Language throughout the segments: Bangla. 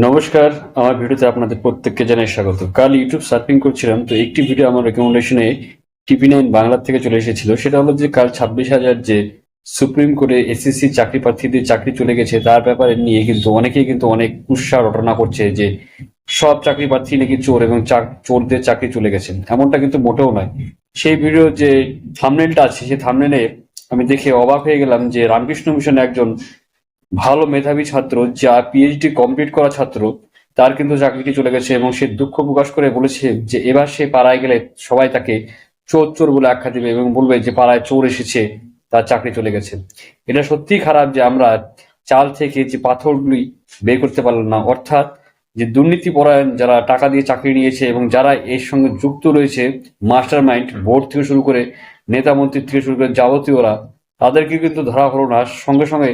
নমস্কার, আমার ভিডিওতে আপনাদের প্রত্যেককে জানাই স্বাগত। কাল ইউটিউব সার্ফিং করছিলাম, তো একটি ভিডিও আমার রেকমেন্ডেশনে টিভি নাইন বাংলা থেকে চলে এসেছিল। সেটা হলো যে, কাল ছাব্বিশ হাজার যে সুপ্রিম কোর্টে এসএসসি চাকরি প্রার্থীদের চাকরি চলে গেছে, তার ব্যাপারে নিয়ে কিন্তু অনেকেই কিন্তু অনেক উৎসাহ রটনা করছে যে, সব চাকরি প্রার্থী নাকি চোর এবং চোরদের চাকরি চলে গেছে। এমনটা কিন্তু মোটেও নয়। সেই ভিডিও যে থামনেলটা আছে, সেই থামনেলে আমি দেখে অবাক হয়ে গেলাম যে, রামকৃষ্ণ মিশন একজন ভালো মেধাবী ছাত্র, যা পিএইচডি কমপ্লিট করা ছাত্র, তার কিন্তু চাকরিটি চলে গেছে এবং সে দুঃখ প্রকাশ করে বলেছে যে এবার সে পাড়ায় গেলে সবাই তাকে চোর চোর বলে আখ্যা দিবে এবং বলবে যে পাড়ায় চোর এসেছে, তার চাকরি চলে গেছে। এটা সত্যিই খারাপ যে আমরা চাল থেকে যে পাথরগুলি বের করতে পারলাম না। অর্থাৎ যে দুর্নীতি পরায়ণ যারা টাকা দিয়ে চাকরি নিয়েছে এবং যারা এর সঙ্গে যুক্ত রয়েছে মাস্টার মাইন্ড বোর্ড থেকে শুরু করে নেতা মন্ত্রী থেকে শুরু করে যাবতীয়রা, তাদেরকে কিন্তু ধরা হলো না। সঙ্গে সঙ্গে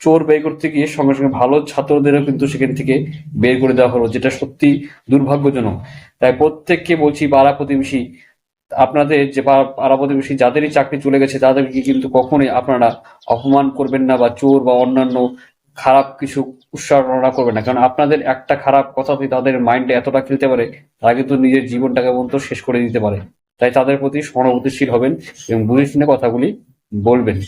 চোর বের করতে গিয়ে সঙ্গে সঙ্গে ভালো ছাত্রদেরও কিন্তু সেখান থেকে বের করে দেওয়া হলো, যেটা সত্যি দুর্ভাগ্যজনক। তাই প্রত্যেককে বলছি, পাড়া প্রতিবেশী, আপনাদের যে পাড়া- প্রতিবেশী যাদেরই চাকরি চলে গেছে, তাদেরকে কিন্তু কখনোই আপনারা অপমান করবেন না বা চোর বা অন্যান্য খারাপ কিছু উৎসাহনা করবেন না। কারণ আপনাদের একটা খারাপ কথাতে তাদের মাইন্ডে এতটা খেলতে পারে, তারা কিন্তু নিজের জীবনটাকে পর্যন্ত শেষ করে দিতে পারে। তাই তাদের প্রতি সহানুভূতিশীল হবেন এবং বুঝে শুনে কথাগুলি বলবেন।